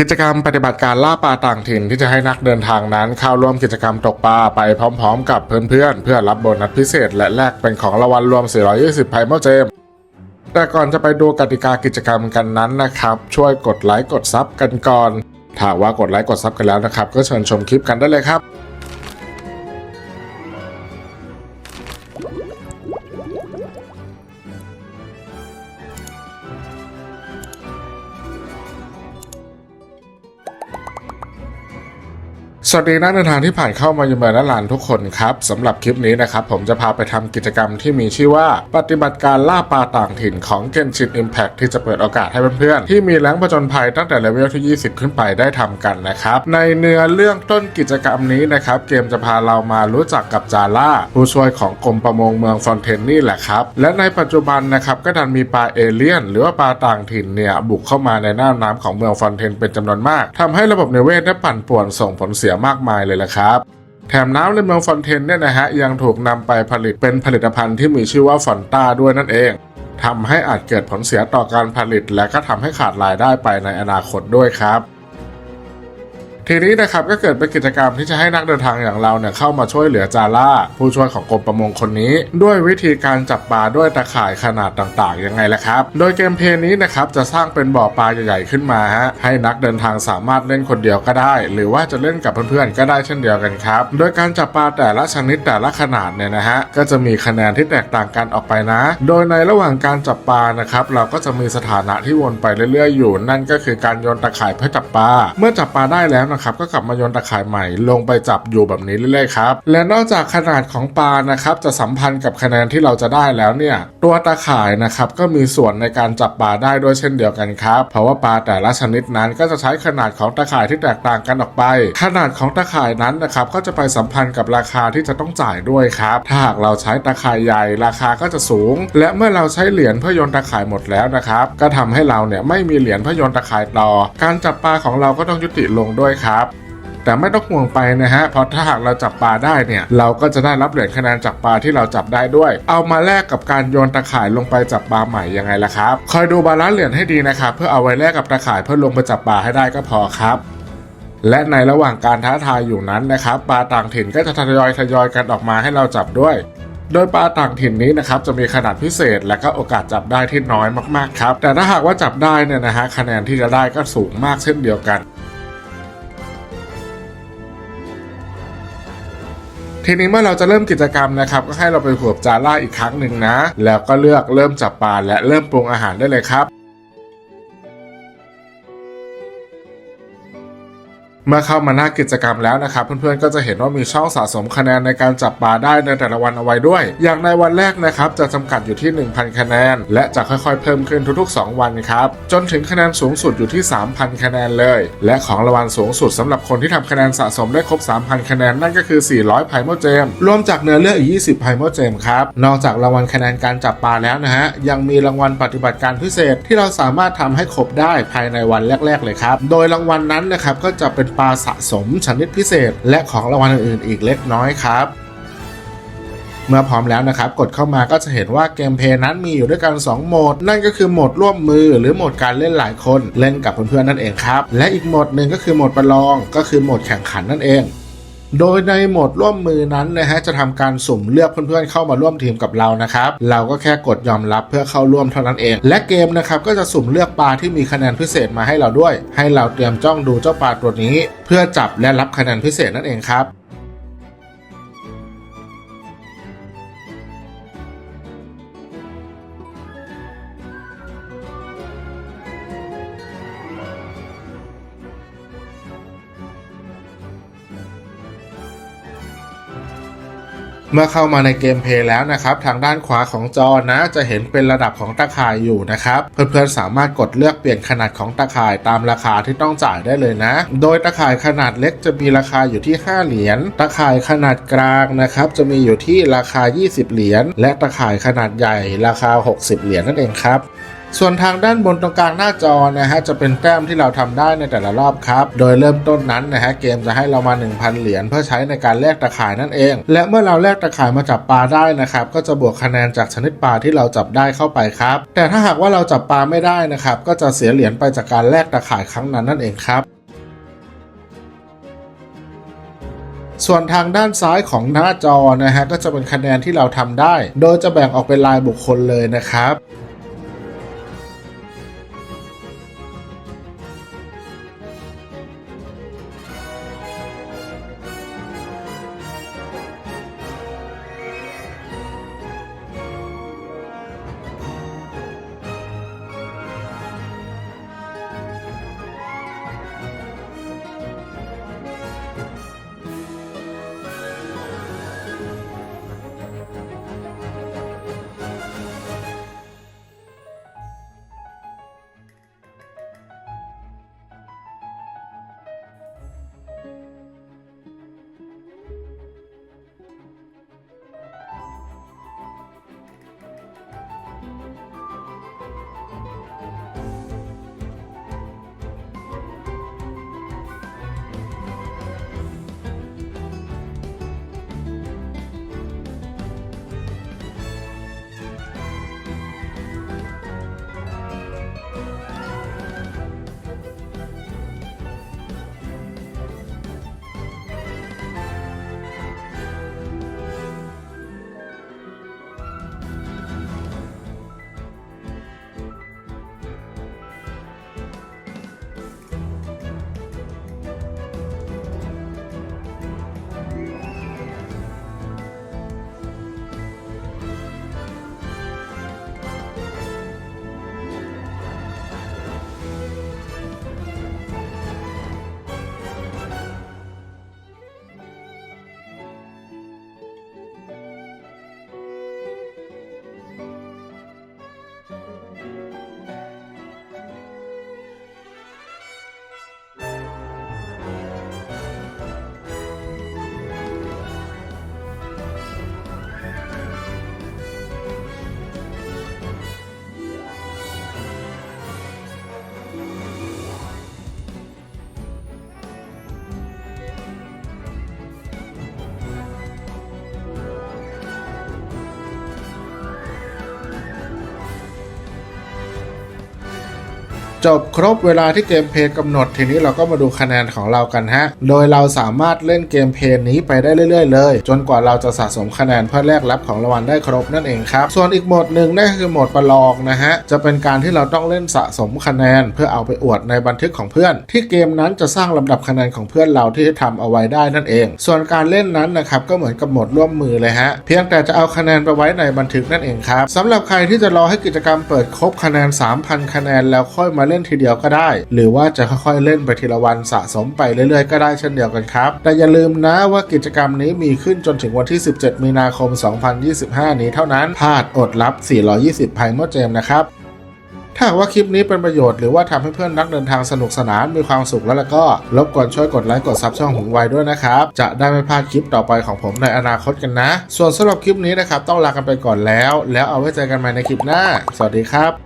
กิจกรรมปฏิบัติการล่าปลาต่างถิ่นที่จะให้นักเดินทางนั้นเข้าร่วมกิจกรรมตกปลาไปพร้อมๆ กับเพื่อนๆ เพื่อรับโบนัสพิเศษ และแลกเป็นของรางวัลรวม 420ไพเมเจมแต่ก่อนจะไปดูกติกากิจกรรมกันนั้นนะครับ ช่วยกดไลค์กดซับกันก่อน ถ้าว่ากดไลค์กดซับกันแล้วนะครับ ก็เชิญชมคลิปกันได้เลยครับ สวัสดีนักเดินทางที่ผ่านเข้ามายังเมืองนัลานทุกคนครับสำหรับคลิปนี้นะครับ ผมจะพาไปทำกิจกรรมที่มีชื่อว่าปฏิบัติการล่าปลาต่างถิ่นของ Genshin Impact ที่จะเปิดโอกาสให้เพื่อนๆ ที่มีแรงผจญภัยตั้งแต่เลเวลที่ 20 ขึ้นไปได้ทำกันนะครับ ในเนื้อเรื่องต้นกิจกรรมนี้นะครับ เกมจะพาเรามารู้จักกับจาร่าผู้ช่วยของกรมประมงเมืองฟอนเทนนี่แหละครับและในปัจจุบันนะครับก็ดันมีปลาเอเลี่ยน หรือว่าปลาต่างถิ่นเนี่ยบุกเข้ามาในน่านน้ำของเมืองฟอนเทนเป็นจำนวนมากทำให้ระบบนิเวศได้ปั่นป่วนส่งผลเสียมากมายเลยละครับแถมน้ำในเมืองฟอนเทนเนี่ยนะฮะยังถูกนำไปผลิตเป็นผลิตภัณฑ์ที่มีชื่อว่าฟอนต้าด้วยนั่นเองทำให้อาจเกิดผลเสียต่อการผลิต และก็ทำให้ขาดรายได้ไปในอนาคตด้วยครับ ทีนี้นะครับก็เกิดเป็นกิจกรรมที่จะให้นักเดินทางอย่างเราเนี่ยเข้ามาช่วยเหลือจาร่าผู้ช่วยของกรมประมงคนนี้ ด้วยวิธีการจับปลาด้วยตะข่ายขนาดต่างๆยังไงล่ะครับ โดยเกมเพลย์นี้นะครับจะสร้างเป็นบ่อปลาใหญ่ๆขึ้นมาฮะให้นักเดินทางสามารถเล่นคนเดียวก็ได้ หรือว่าจะเล่นกับเพื่อนๆก็ได้เช่นเดียวกันครับ โดยการจับปลาแต่ละชนิดแต่ละขนาดเนี่ยนะฮะก็จะมีคะแนนที่แตกต่างกันออกไปนะ โดยในระหว่างการจับปลานะครับเราก็จะมีสถานะที่วนไปเรื่อยๆอยู่ นั่นก็คือการโยนตะข่ายเพื่อจับปลาเมื่อจับปลาได้แล้วนะครับก็กลับมาโยนตะข่ายใหม่ ลงไปจับอยู่แบบนี้เรื่อยๆครับและนอกจากขนาดของปลานะครับจะสัมพันธ์กับคะแนนที่เราจะได้แล้วเนี่ยตัวตะข่ายนะครับก็มีส่วนในการจับปลาได้ด้วยเช่นเดียวกันครับเพราะว่าปลาแต่ละชนิดนั้นก็จะใช้ขนาดของตะข่ายที่แตกต่างกันออกไป ขนาดของตะข่ายนั้นนะครับก็จะไปสัมพันธ์กับราคาที่จะต้องจ่ายด้วยครับถ้าหากเราใช้ตะข่ายใหญ่ราคาก็จะสูง และเมื่อเราใช้เหรียญเพื่อโยนตะข่ายหมดแล้วนะครับก็ทำให้เราเนี่ยไม่มีเหรียญเพื่อโยนตะข่ายต่อ การจับปลาของเราก็ต้องยุติลงด้วยครับ แต่ไม่ต้องห่วงไปนะฮะ เพราะถ้าหากเราจับปลาได้เนี่ย เราก็จะได้รับเหรียญคะแนนจากปลาที่เราจับได้ด้วย เอามาแลกกับการโยนตะข่ายลงไปจับปลาใหม่ยังไงล่ะครับ คอยดูบาลานซ์เหรียญให้ดีนะครับ เพื่อเอาไว้แลกกับตะข่ายเพื่อลงไปจับปลาให้ได้ก็พอครับและในระหว่างการท้าทายอยู่นั้นนะครับปลาต่างถิ่นก็จะทยอยทยอยกันออกมาให้เราจับด้วย โดยปลาต่างถิ่นนี้นะครับจะมีขนาดพิเศษ และก็โอกาสจับได้ที่น้อยมากๆครับ แต่ถ้าหากว่าจับได้เนี่ยนะฮะคะแนนที่จะได้ก็สูงมากเช่นเดียวกัน ทีนี้เมื่อเราจะเริ่มกิจกรรมนะครับก็ให้เราไปขวบจาร่าอีกครั้งหนึ่งนะ แล้วก็เลือกเริ่มจับปลาและเริ่มปรุงอาหารได้เลยครับ เมื่อเข้ามาหน้ากิจกรรมแล้วนะครับ เพื่อนๆก็จะเห็นว่ามีช่องสะสมคะแนนในการจับปลาได้ในแต่ละวันเอาไว้ด้วย อย่างในวันแรกนะครับจะจำกัดอยู่ที่ 1,000 คะแนน และจะค่อยๆ เพิ่มขึ้นทุกๆ 2 วันครับจนถึงคะแนนสูงสุดอยู่ที่ 3,000 คะแนนเลย และของรางวัลสูงสุดสำหรับคนที่ทำคะแนนสะสมได้ครบ 3,000 คะแนนนั่นก็คือ 400ไพโมเจมรวมจากเนื้อเรื่องอีก 20ไพโมเจมครับนอกจากรางวัลคะแนนการจับปลาแล้วนะฮะยังมีรางวัลปฏิบัติการพิเศษที่เราสามารถทำให้ครบได้ภายในวันแรก ๆ เลยครับโดยรางวัลนั้นนะครับก็จะเป็นปลาสะสมชนิดพิเศษ และของรางวัลอื่นๆ อีกเล็กน้อยครับเมื่อพร้อมแล้วนะครับ กดเข้ามาก็จะเห็นว่าเกมเพย์นั้นมีอยู่ด้วยกัน 2 โหมด นั่นก็คือโหมดร่วมมือหรือโหมดการเล่นหลายคนเล่นกับเพื่อนๆนั่นเองครับ และอีกโหมดหนึ่งก็คือโหมดประลอง ก็คือโหมดแข่งขันนั่นเอง โดยในโหมดร่วมมือนั้นนะฮะจะทำการสุ่มเลือกเพื่อนๆเข้ามาร่วมทีมกับเรานะครับ เราก็แค่กดยอมรับเพื่อเข้าร่วมเท่านั้นเอง และเกมนะครับก็จะสุ่มเลือกปลาที่มีคะแนนพิเศษมาให้เราด้วย ให้เราเตรียมจ้องดูเจ้าปลาตัวนี้ เพื่อจับและรับคะแนนพิเศษนั่นเองครับ เมื่อเข้ามาในเกมเพลย์แล้วนะครับ ทางด้านขวาของจอนะจะเห็นเป็นระดับของตะข่ายอยู่นะครับ เพื่อนๆสามารถกดเลือกเปลี่ยนขนาดของตะข่ายตามราคาที่ต้องจ่ายได้เลยนะ โดยตะข่ายขนาดเล็กจะมีราคาอยู่ที่ 5 เหรียญตะข่ายขนาดกลางนะครับจะมีอยู่ที่ราคา 20 เหรียญและตะข่ายขนาดใหญ่ราคา 60 เหรียญนั่นเองครับ ส่วนทางด้านบนตรงกลางหน้าจอนะฮะจะเป็นแต้มที่เราทำได้ในแต่ละรอบครับ โดยเริ่มต้นนั้นนะฮะเกมจะให้เรามา 1,000 เหรียญเพื่อใช้ในการแลกตะข่ายนั่นเอง และเมื่อเราแลกตะข่ายมาจับปลาได้นะครับก็จะบวกคะแนนจากชนิดปลาที่เราจับได้เข้าไปครับ แต่ถ้าหากว่าเราจับปลาไม่ได้นะครับก็จะเสียเหรียญไปจากการแลกตะข่ายครั้งนั้นนั่นเองครับส่วนทางด้านซ้ายของหน้าจอนะฮะก็จะเป็นคะแนนที่เราทำได้ โดยจะแบ่งออกเป็นรายบุคคลเลยนะครับ จบครบเวลาที่เกมเพย์กำหนด ทีนี้เราก็มาดูคะแนนของเรากันฮะ โดยเราสามารถเล่นเกมเพย์นี้ไปได้เรื่อย ๆ เลย จนกว่าเราจะสะสมคะแนนเพื่อแลกรับของรางวัลได้ครบนั่นเองครับ ส่วนอีกโหมดหนึ่งนั่นคือโหมดประลองนะฮะ จะเป็นการที่เราต้องเล่นสะสมคะแนน เพื่อเอาไปอวดในบันทึกของเพื่อน ที่เกมนั้นจะสร้างลำดับคะแนนของเพื่อนเราที่ทำเอาไว้ได้นั่นเอง ส่วนการเล่นนั้นนะครับก็เหมือนกับโหมดร่วมมือเลยฮะ เพียงแต่จะเอาคะแนนไปไว้ในบันทึกนั่นเองครับสำหรับใครที่จะรอให้กิจกรรมเปิดครบคะแนน 3,000 คะแนนแล้วค่อยมาเล่น่นทีเดียวก็ได้ หรือว่าจะค่อยๆเล่นไปทีละวันสะสมไปเรื่อยๆก็ได้เช่นเดียวกันครับ แต่อย่าลืมนะว่ากิจกรรมนี้มีขึ้นจนถึงวันที่ 17 มีนาคม 2025 นี้เท่านั้นพลาดอดรับ 420ไพโมเจมนะครับถ้าว่าคลิปนี้เป็นประโยชน์หรือว่าทำให้เพื่อนนักเดินทางสนุกสนานมีความสุขแล้วแล้วก็รบกวนช่วยกดไลค์กดซับช่องหงไวด้วยนะครับ จะได้ไม่พลาดคลิปต่อไปของผมในอนาคตกันนะ ส่วนสำหรับคลิปนี้นะครับต้องลากันไปก่อนแล้ว แล้วเอาไว้เจอกันใหม่ในคลิปหน้า สวัสดีครับ